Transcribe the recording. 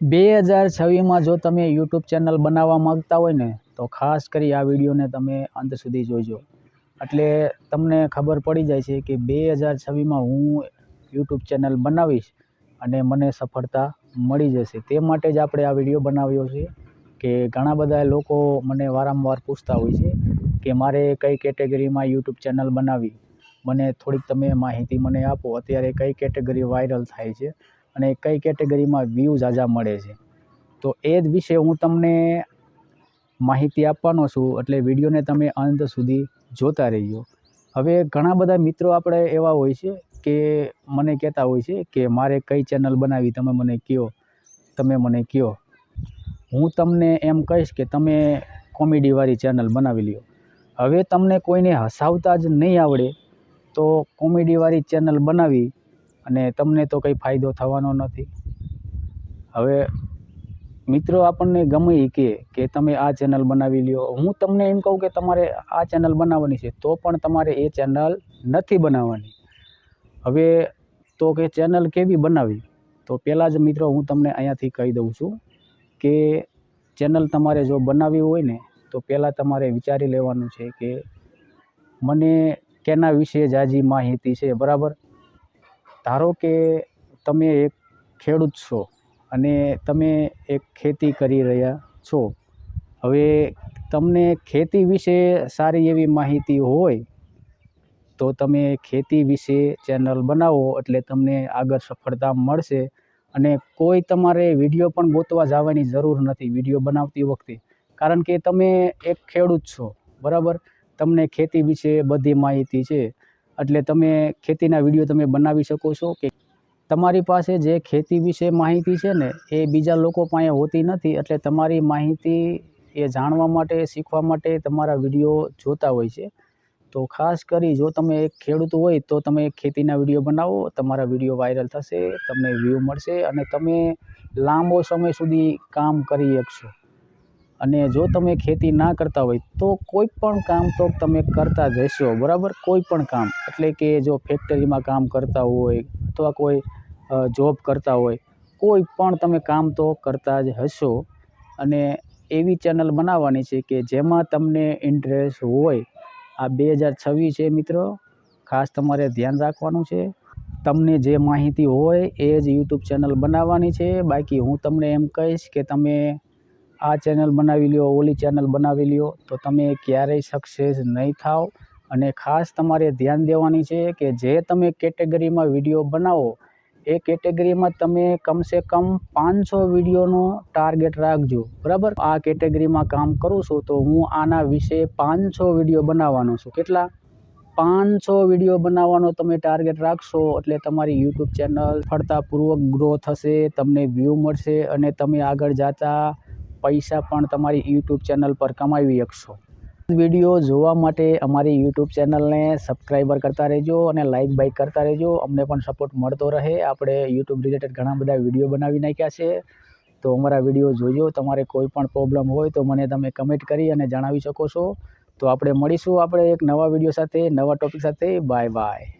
બે હજાર છવ્વીસમાં જો તમે યુટ્યુબ ચેનલ બનાવવા માગતા હોય ને, તો ખાસ કરી આ વિડીયોને તમે અંત સુધી જોજો. એટલે તમને ખબર પડી જાય છે કે બે હજાર છવ્વીસમાં હું યુટ્યુબ ચેનલ બનાવીશ અને મને સફળતા મળી જશે. તે માટે જ આપણે આ વીડિયો બનાવ્યો છે કે ઘણા બધા લોકો મને વારંવાર પૂછતા હોય છે કે મારે કઈ કેટેગરીમાં યુટ્યુબ ચેનલ બનાવી મને થોડીક તમે માહિતી મને આપો. અત્યારે કઈ કેટેગરી વાયરલ થાય છે? અને કઈ કેટેગરીમાં વ્યૂઝ ઝાઝા મળે છે. તો એ જ વિશે હું તમને માહિતી આપવાનો છું, એટલે વિડીયોને તમે અંત સુધી જોતા રહેજો. હવે ઘણા બધા મિત્રો આપણે એવા હોય છે કે મને કહેતા હોય છે કે મારે કઈ ચેનલ બનાવી તમે મને કહો તમે મને કહો હું તમને એમ કહીશ કે તમે કોમેડીવાળી ચેનલ બનાવી લ્યો. હવે તમને કોઈને હસાવતા જ નહીં આવડે, તો કોમેડીવાળી ચેનલ બનાવી અને તમને તો કંઈ ફાયદો થવાનો નથી. હવે, મિત્રો આપણને ગમે એ કહે કે તમે આ ચેનલ બનાવી લ્યો. હું તમને એમ કહું કે તમારે આ ચેનલ બનાવવાની છે, તો પણ તમારે એ ચેનલ નથી બનાવવાની. હવે, તો કે ચેનલ કેવી બનાવી? તો પહેલાં જ મિત્રો હું તમને અહીંયાથી કહી દઉં છું કે ચેનલ તમારે જો બનાવવી હોય ને, તો પહેલાં તમારે વિચારી લેવાનું છે કે મને કેના વિશે જાજી માહિતી છે, બરાબર? ધારો કે તમે એક ખેડૂત છો અને તમે એક ખેતી કરી રહ્યા છો. હવે તમને ખેતી વિશે સારી એવી માહિતી હોય તો તમે ખેતી વિશે ચેનલ બનાવો એટલે તમને આગળ સફળતા મળશે અને કોઈ તમારે વીડિયો પણ ગોતવા જવાની જરૂર નથી વીડિયો બનાવતી વખતે. કારણ કે તમે એક ખેડૂત છો, બરાબર? તમને ખેતી વિશે બધી માહિતી છે. એટલે તમે ખેતીના વીડિયો તમે બનાવી શકો છો કે તમારી પાસે જે ખેતી વિશે માહિતી છે ને, એ બીજા લોકો પાસે હોતી નથી. એટલે તમારી માહિતી એ જાણવા માટે, શીખવા માટે તમારા વીડિયો જોતા હોય છે. તો ખાસ કરી જો તમે એક ખેડૂત હોય તો તમે ખેતીના વીડિયો બનાવો, તમારા વીડિયો વાયરલ થશે, તમને વ્યૂ મળશે અને તમે લાંબો સમય સુધી કામ કરી શકશો. અને જો તમે ખેતી ના કરતા હોય તો કોઈ પણ કામ તો તમે કરતા જ રહેશો, બરાબર? કોઈ પણ કામ. એટલે કે જો ફેક્ટરીમાં કામ કરતા હોય અથવા કોઈ જોબ કરતા હોય, કોઈ પણ તમે કામ તો કરતા જ હશો. અને એવી ચેનલ બનાવવાની છે કે જેમાં તમને ઇન્ટરેસ્ટ હોય. આ બે હજાર છવ્વીસ છે મિત્રો. ખાસ તમારે ધ્યાન રાખવાનું છે. તમને જે માહિતી હોય એ જ યુટ્યુબ ચેનલ બનાવવાની છે. બાકી હું તમને એમ કહીશ કે તમે આ ચેનલ બનાવી લ્યો, ઓલી ચેનલ બનાવી લ્યો, તો તમે ક્યારેય સક્સેસ નહીં થાવ અને ખાસ તમારે ધ્યાન દેવાની છે કે જે તમે કેટેગરીમાં વીડિયો બનાવો, એ કેટેગરીમાં તમે કમસે કમ પાંચસો વિડીયોનો ટાર્ગેટ રાખજો. બરાબર? આ કેટેગરીમાં કામ કરું છું, તો હું આના વિશે પાંચસો વીડિયો બનાવવાનો છું. કેટલા? પાંચસો વીડિયો બનાવવાનો તમે ટાર્ગેટ રાખશો, એટલે તમારી યુટ્યુબ ચેનલ ફળતાપૂર્વક ગ્રો થશે, તમને વ્યૂ મળશે અને તમે આગળ જતા પૈસા પણ તમારી યુટ્યુબ ચેનલ પર કમાવી શકશો. વીડિયો જોવા માટે અમારી યુટ્યુબ ચેનલને સબસ્ક્રાઈબર કરતા રહેજો અને લાઇક બાઇક કરતા રહેજો. અમને પણ સપોર્ટ મળતો રહે. આપણે યુટ્યુબ રિલેટેડ ઘણા બધા વીડિયો બનાવી નાખ્યા છે. તો અમારા વીડિયો જોજો. તમારે કોઈ પણ પ્રોબ્લેમ હોય તો મને તમે કમેન્ટ કરી અને જણાવી શકો છો. તો આપણે મળીશું આપણે એક નવા વીડિયો સાથે, નવા ટોપિક સાથે. Bye bye